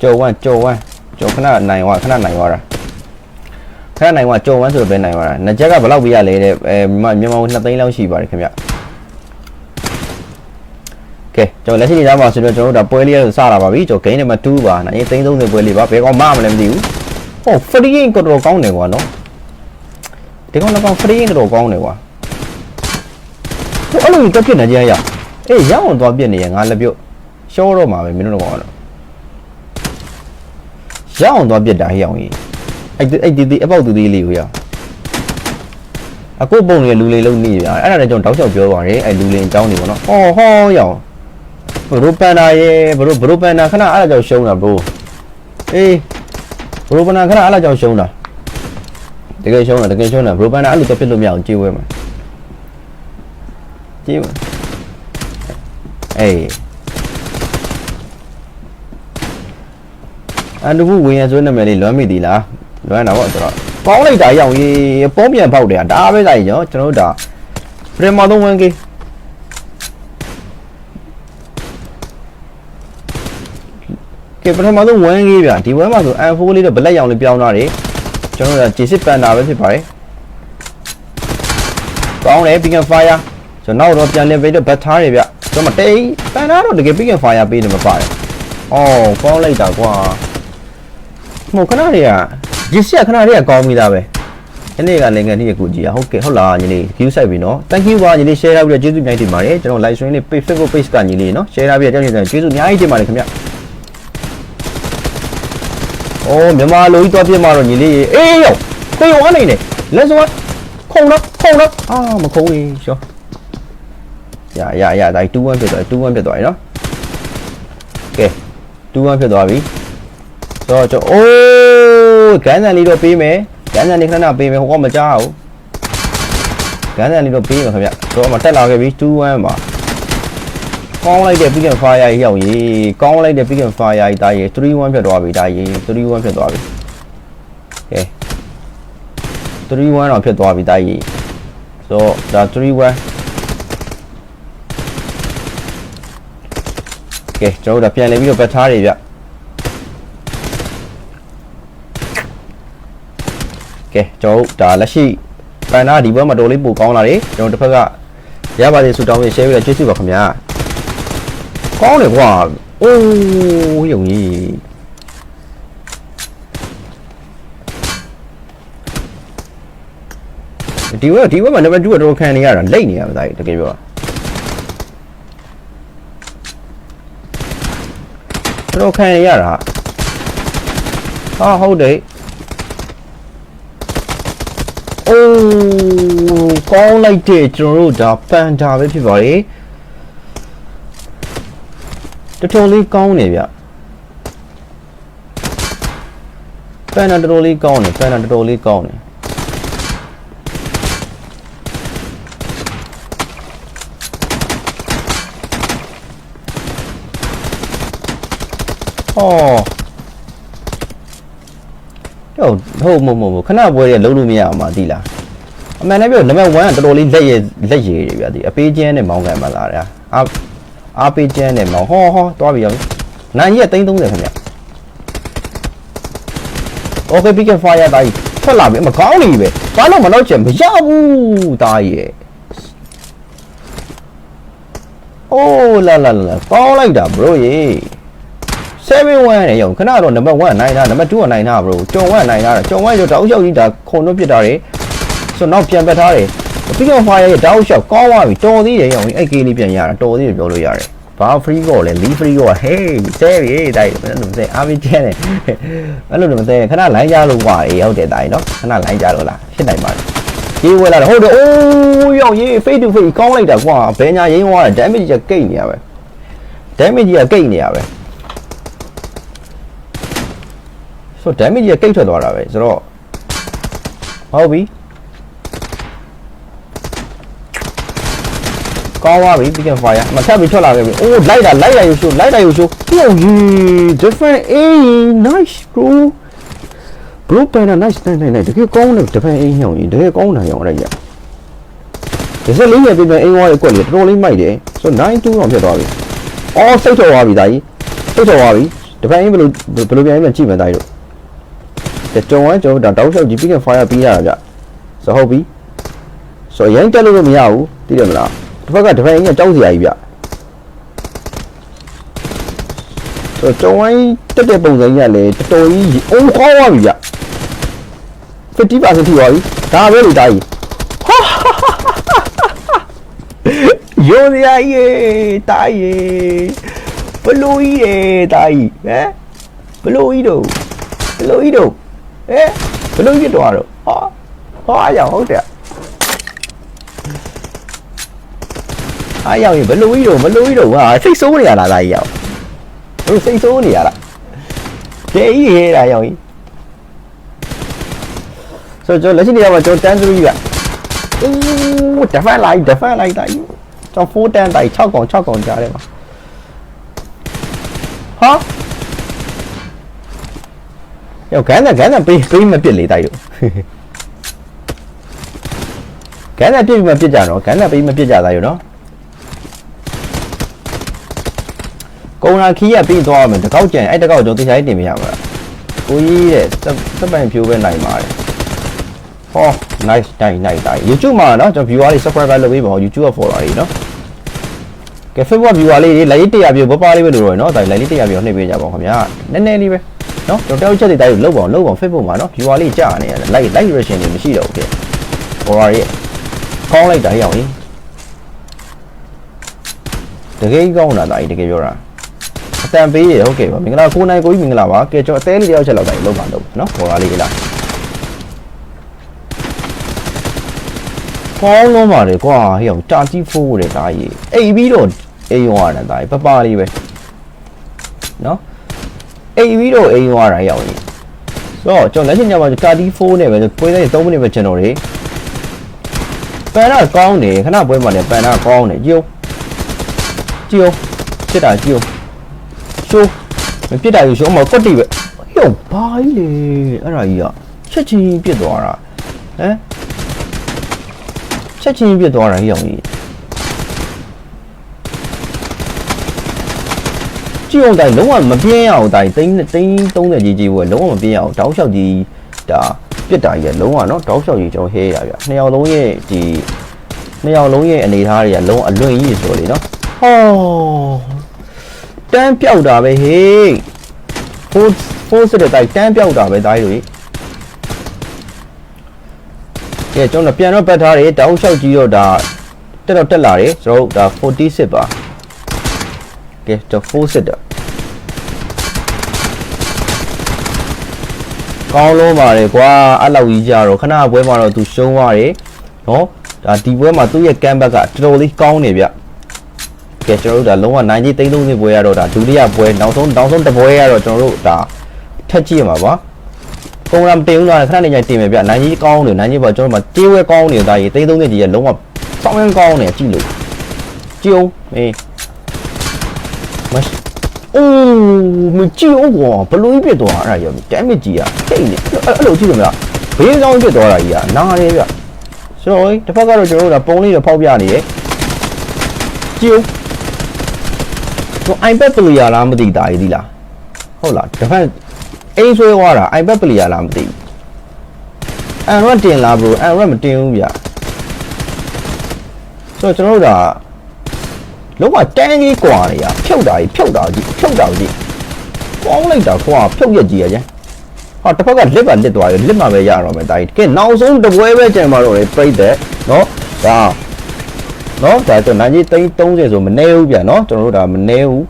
ကြော်ဝမ်းကြော်ဝမ်းကြော်ခဏနိုင်သွားခဏနိုင်သွားတာခဏနိုင်သွားကြော်ဝမ်းဆိုတော့ပဲနိုင်သွားတာနှစ်ချက်ကဘယ်လောက်ပြရလဲတဲ့အဲမြန်မာမြန်မာ2သိန်းလောက်ရှိပါတယ်ခင်ဗျကဲကျွန်တော်လက်ရှိနေသားမှာဆိုတော့ကျွန်တော်တို့ဒါပွဲလေးစတာပါပြီကျွန်တော် game number 2ပါနိုင်သိန်း30ပွဲလေးပါဘယ်ကောင်မှမလဲမသိဘူးဟော free game ကတော့ကောင်းတယ်ကွာနော်ဒီကောင်ကတော့ free game ကတော့ကောင်းတယ်ကွာဟိုအဲ့လိုတက်ပြစ်နေကြရအေးရအောင်သွားပြစ်နေရငါလက်ပြုတ် ရှောတော့မှာပဲမင်းတို့ကောင်ကတော့ရအောင်သွားပြစ်တာဟိအောင်ကြီးအဲ့အဲ့ဒီဒီအပေါက်သူသေးလေးကိုရအခုပုံနေလူလေးလုံးနေရအဲ့ဒါလည်းကျွန်တော်တောက်လျှောက်ပြောပါတယ်အဲ့လူလေးအကြောင်းနေပေါ့နော်ဟောဟောရအောင်ဘရိုပန်နာရေဘရိုဘရိုပန်နာခဏအဲ့ဒါကြောင့်ရှုံးတာဘရိုအေးဘရိုပန်နာခဏအဲ့ဒါကြောင့်ရှုံးတာတကယ်ရှုံးတာတကယ်ရှုံးတာဘရိုပန်နာအဲ့လိုတော့ဖြစ်လို့မရအောင်ကြည့်ဝဲမှာကြည့်ဝဲအေး အန်ဒူဘူးဝင်ရဆိုနာမည်လေးလွမ်းမိသီလားလွမ်းတာပေါ့ဆိုတော့ပေါင်းလိုက်တာရောက်ရေးပေါင်းပြန်ပေါက်တယ်ဒါပဲဆိုင်ရောကျွန်တော်တို့ဒါပရမသုံးဝန်ကြီးကဲပထမဆုံးဝန်ကြီးဗျဒီဝဲမှာဆို N4 လေးတော့ဘလက်ရောင်လေးပြောင်းသွားတယ်ကျွန်တော်တို့က G6 ပန်တာပဲဖြစ်ပါတယ်ကောင်းတယ် Big Fire ကျွန်တော်တော့ပြန်လည်ပေးတော့ဘတ်ထားတယ်ဗျကျွန်တော်မတိတ်ပန်တာတော့တကယ် Big Fire ပေးတယ်မပါတယ်အော်ကောင်းလိုက်တာကွာ ဟိုခဏတွေက G6 ခဏတွေကကောင်းပြီသားပဲဒီနေ့ကလည်းငယ်နေ့ကိုကြည့်ရဟုတ်ကဲ့ဟုတ်လားညီလေး view site ပြီနော် thank you ပါညီလေး share လုပ်ပြီးတော့ကျေးဇူးအများကြီးတင်ပါတယ်ကျွန်တော် live stream လေး page Facebook page ကညီလေးနော် share လုပ်ပြီးတော့ကျေးဇူးအများကြီးတင်ပါတယ်ခင်ဗျအိုးမြန်မာလိုကြီးတော့ပြမှာတော့ညီလေးအေးရောကိုရောအနေနဲ့လက်စွမ်းခုံတော့ခုံတော့အာမခုံးလေးရှောရရရဒါ2-1ဖြစ်သွားတယ်2-1ဖြစ်သွားပြီနော်ကဲ2-1ဖြစ်သွားပြီ ဆိုတော့ကျွန်တော်အိုးဂန်းဆန်လေးတော့ပေးမယ်ဂန်းဆန်လေးခဏခဏပေးမယ်ဟိုကမကြားဘူးဂန်းဆန်လေးတော့ပေးမယ်ခင်ဗျဆိုတော့မတက်လာခဲ့ပြီ2-1ပါကောင်းလိုက်တဲ့ pick and fire ကြီးရောက်ရေးကောင်းလိုက်တဲ့ pick and fire ကြီးတာရေး3-1ဖြစ်သွားပြီတာရေး3-1ဖြစ်သွားပြီကဲ3-1တော့ဖြစ်သွားပြီတာရေးဆိုတော့ဒါ3-1ကဲကျွန်တော်တို့ဒါပြန်လည်ပြီးတော့ပတ်ထားတွေဗျ ကဲကျွန်တော်တို့ဒါလက်ရှိပန်နာဒီဘက်မှာတော်လေးပိုကောင်းလာတယ်ကျွန်တော်တစ်ဖက်ကရပါတယ်ဆူတောင်းပြီး share ပြီးတော့ကျေးဇူးပါခင်ဗျာကောင်းတယ်ကွာအိုးယုံကြီးဒီဘက်ဒီဘက်မှာနံပါတ်2ကတော့ခံနေရတာလိတ်နေရမှာဒါတကယ်ပြောတော်ခံရတာဟာဟုတ်တယ်အိုး ကောင်းလိုက်တဲ့ကျွန်တော်တို့ဒါပန်တာပဲဖြစ်ပါလေတော်တော်လေးကောင်းနေဗျပန်တာတော်တော်လေးကောင်းနေပန်တာတော်တော်လေးကောင်းနေဟောတော့ဟုတ်မဟုတ်မဟုတ်ခဏပွဲရလုံးလို့မရအောင်မသိလားအ မှန်တယ်ပြောနံပါတ်1ကတော်တော်လေးလက်ရလက်ရည်တွေပြဒီအပေးကျန်းနဲ့မောင်းကန်ပါလာတာအာအာပေးကျန်းနဲ့မောင်းဟောဟောသွားပြီအောင်နိုင်ကြီးက330ခင်ဗျ Okay pick and fire တာကြီးထွက်လာပြီမကောင်းနေပြီပဲဘာလို့မနောက်ချက်မရဘူးတာကြီးရဲ့အိုးလာလာလာပေါင်းလိုက်တာ bro ရေ71နဲ့ရောခဏတော့နံပါတ်1နိုင်တာနံပါတ်2ကနိုင်တာ bro ကြုံဝနိုင်တာကြုံဝရတောက်ရောက်ကြီးဒါခုံတော့ပြစ်တာတယ် ဆိုတော့ပြန်ပက်ထားတယ်ပြီးတော့ fire ရဲ့တောက်လျှောက်ကောင်းသွားပြီတော်သေးတယ်ရောအဲ့ကေးလေးပြန်ရတာတော်သေးတယ်ပြောလို့ရတယ်ဘာ free ကောလဲ leave free ကောဟေးဆဲပြီတိုက်တယ်ဘယ်လိုမဆဲအားပြီးကျဲတယ်အဲ့လိုမဆဲခဏလိုင်းကြလို့ကွာအေးဟုတ်တယ်တိုက်နော်ခဏလိုင်းကြလို့လားဖြစ်နိုင်ပါတယ်ရေးဝဲလာတယ်ဟုတ်တယ်အိုးရောရေး face to face ကောင်းလိုက်တာကွာဘယ်ညာရင်းသွားတယ် damage ကြီးကိတ်နေရပဲ damage ကြီးကိတ်နေရပဲဆိုတော့ damage ကြီးကိတ်ထွက်သွားတာပဲဆိုတော့ဟုတ်ပြီ ကောင်းသွားပြီ pick and fire မထပ်ပြီးထွက်လာခဲ့ပြီအိုးလိုက်တာလိုက်တာယူရှိုးလိုက်တာယူရှိုးပြောင်းကြီး different a nice bro bro banner nice nice nice တကယ်ကောင်းတယ် different a ညောင်းကြီးတကယ်ကောင်းတာညောင်းအဲ့ဒါဒီစက်လေးနဲ့ပြင်ပြင်အင်းဝါးရဲ့ကွက်လေးတော်တော်လေးမိုက်တယ်ဆိုတော့92တော့ဖြစ်သွားပြီအော်စိတ်ထွက်သွားပြီဒါကြီးထုတ်ချော်သွားပြီတပန်းရင်ဘယ်လိုဘယ်လိုပြန်ပြန်ကြည့်မယ်တိုင်းတို့ကဲကြုံဝိုင်းကျွန်တော်ဒါတောက်လျှောက်ကြည့်ပြီးက fire ပြီးရတာဗျဆိုဟုတ်ပြီဆိုရင်တက်လို့မရဘူးသိတယ်မလား တစ်ဖက်ကတပန်းရင်ကကြောက်စရာကြီးဗျဆိုကြုံဝိုင်းတက်တဲ့ပုံစံကြီးကလည်းတော်တော်ကြီးအုံခေါ်သွားပြီဗျ50%ထိသွားပြီဒါပဲလေတာကြီးရိုးစရာကြီးရေတာကြီးဘလူကြီးရေတာကြီးဟမ်ဘလူကြီးတို့ဘလူကြီးတို့ဟဲ့ဘလူကြီးတော့တော့ဟာဟာရောက်ဟုတ်တယ် အားရောက်ရင်ဘလူကြီးတို့ဘလူကြီးတို့ဟာစိတ်ဆိုးနေရလားတာကြီးရောက်ဘလူစိတ်ဆိုးနေရလားကဲကြီးရေတာရောက်ရင်ဆိုတော့လက်ရှိနေရာမှာကျွန်တော်တန်း3ပြအိုးတဖန်လိုက်တဖန်လိုက်တာကြီးကျွန်တော်4တန်းတိုက်6កောင်6កောင်ကြားတယ်မှာဟာယောကန်တဲ့ကန်တဲ့ပေးပေးမပြစ်လေတိုက်တို့ကန်တဲ့ပြစ်မပြစ်ကြတော့ကန်တဲ့ပေးမပြစ်ကြသားရောနော် ကုံလာခီးရပြီးသွားမယ်တကောက်ကြံအဲ့တကောက်ကျွန်တော်တရားတင်ပြရမှာကိုကြီးတဲ့စက်ပိုင်ဖြိုးပဲနိုင်ပါတယ်ဟော nice nice nice nice YouTube မှာเนาะကျွန်တော် viewer တွေ subscriber လုပ်ပေးပါဦး YouTube က follower တွေเนาะကဲ Facebook viewer လေးတွေ like 100ပြည့်ပပလေးပဲလို့တော့เนาะဒါ like 100ပြည့်နှိပ်ပေးကြပါဦးခင်ဗျာနည်းနည်းလေးပဲเนาะကျွန်တော်တောက်ချက်တွေတိုင်းလုပ်ပါအောင်လုပ်ပါအောင် Facebook မှာเนาะ viewer လေးကြာနေရတယ် like like reaction တွေမရှိတော့ဘူးဖြစ် follower တွေကောင်းလိုက်တာရောက်ရင်တကယ်ကောင်းတာဒါကြီးတကယ်ပြောတာ အတန်ပေးရဟုတ်ကဲ့ပါမင်္ဂလာကိုနိုင်ကိုကြီးမင်္ဂလာပါကဲကျွန်တော်အသေးလေးတယောက်ချက်လောက်တိုင်းလုံးပါလုံးနော်ခေါ်လာလေးလားကောင်းလုံးပါလေကွာဟေ့အောင်တာတီဖိုးတယ်ဒါကြီးအိပ်ပြီးတော့အိမ်ရောရတယ်ဒါကြီးပပလေးပဲနော်အိပ်ပြီးတော့အိမ်ရောရတာရောက်ကြီးဆိုတော့ကျွန်တော်လက်ရှိညမှာတာတီဖိုးနဲ့ပဲပွဲတိုင်း3မိနစ်ပဲကျွန်တော်တွေပန်နာကောင်းတယ်ခဏပွဲမှာလည်းပန်နာကောင်းတယ်ကြည့်ဦးကြည့်ဦးစစ်တာကြည့်ဦး ရှိုးမပြစ်တာယူရှိုးမကွတ်တိပဲဟေ့အောင်ဘာကြီးလေအဲ့ဒါကြီးကချက်ချင်းပြစ်သွားတာဟမ်ချက်ချင်းပြစ်သွားတာဟိအောင်ကြီးကြည့်အောင်တိုင်လုံးဝမပြင်းရအောင်တိုင်သိန်းသိန်း30ကြီးကြီးဘွယ်လုံးဝမပြင်းရအောင်တောက်လျှောက်ကြီးဒါပြစ်တာကြီးကလုံးဝနော်တောက်လျှောက်ကြီးကျွန်တော်ဟဲရဗျနှစ်ယောက်လုံးရဲ့ဒီနှစ်ယောက်လုံးရဲ့အနေထားတွေကလုံးဝအလွန်ကြီးဆိုလေနော်ဟော တန်းပြောက်တာပဲဟေးဖိုးဖိုးစတဲ့တိုင်တန်းပြောက်တာပဲတိုင်းတို့ကဲကျွန်တော်ပြန်တော့ပတ်ထားတယ်တောက်လျှောက်ကြီးတော့ဒါတက်တော့တက်လာတယ်ကျွန်တော်တို့ဒါ46ပါကဲကျွန်တော်46တော့ကောင်းလုံးပါတယ်ကွာအဲ့လောက်ကြီးကြတော့ခဏပွဲမှာတော့သူရှုံးသွားတယ်နော်ဒါဒီပွဲမှာသူ့ရဲ့ကမ်ဘက်ကတော်တော်လေးကောင်းနေဗျ ကဲကျွန်တော်တို့ဒါလုံးဝနိုင်ကြီး330ပွဲရတော့ဒါဒုတိယပွဲနောက်ဆုံးနောက်ဆုံးတစ်ပွဲရတော့ကျွန်တော်တို့ဒါထက်ကြည့်ရမှာပါ ပုံရမတင်ဘူးလားခဏနေကြတင်မယ်ဗျနိုင်ကြီးကောင်းတယ်နိုင်ကြီးပေါ့ကျွန်တော်တို့မှာတေးဝဲကောင်းနေတာကြီးတိတ်သုံးနေကြီးကလုံးဝစောင်းရမ်းကောင်းနေကြည့်လို့ကြည့်အောင်အေးမရှအိုးမကြည့်အောင်ကွာဘလူးပြစ်သွားအဲ့ဒါရော damage ကြီးอ่ะတိတ်နေအဲ့လိုကြည့်လို့မလားဘေးကောင်းပြစ်သွားတာကြီးอ่ะနားရဲဗျဆိုတော့တစ်ဖက်ကတော့ကျွန်တော်တို့ကပုံလေးတော့ဖောက်ပြနေရကြ ည့်အောင်တော့ iPad player လားမသိတာကြီးဒီလားဟုတ်လားတစ်ဖက် အိမ်ဆွဲသွားတာ iPad player လားမသိဘူး Android တင်လား bro Android မတင်ဘူးဗျဆိုတော့ကျွန်တော်တို့ဒါလုံးဝတန်းကြီးกว่าနေရဖြုတ်တာကြီးဖြုတ်တာကြီးဖြုတ်တာကြီးကောင်းလိုက်တာကွာဖြုတ်ရက်ကြီးရကျန်ဟာတစ်ဖက်ကလစ်ပါလစ်သွားတယ်လစ်မှာပဲရတော့မယ်တာကြီးကဲနောက်ဆုံးတစ်ပွဲပဲကျန်ပါတော့လေပြိတ်တယ်နော်ဒါ နော်ဒါကျွန်တော်နိုင်ကြီး30ဆိုမနေဘူးဗျနော်ကျွန်တော်တို့ဒါမနေဘူး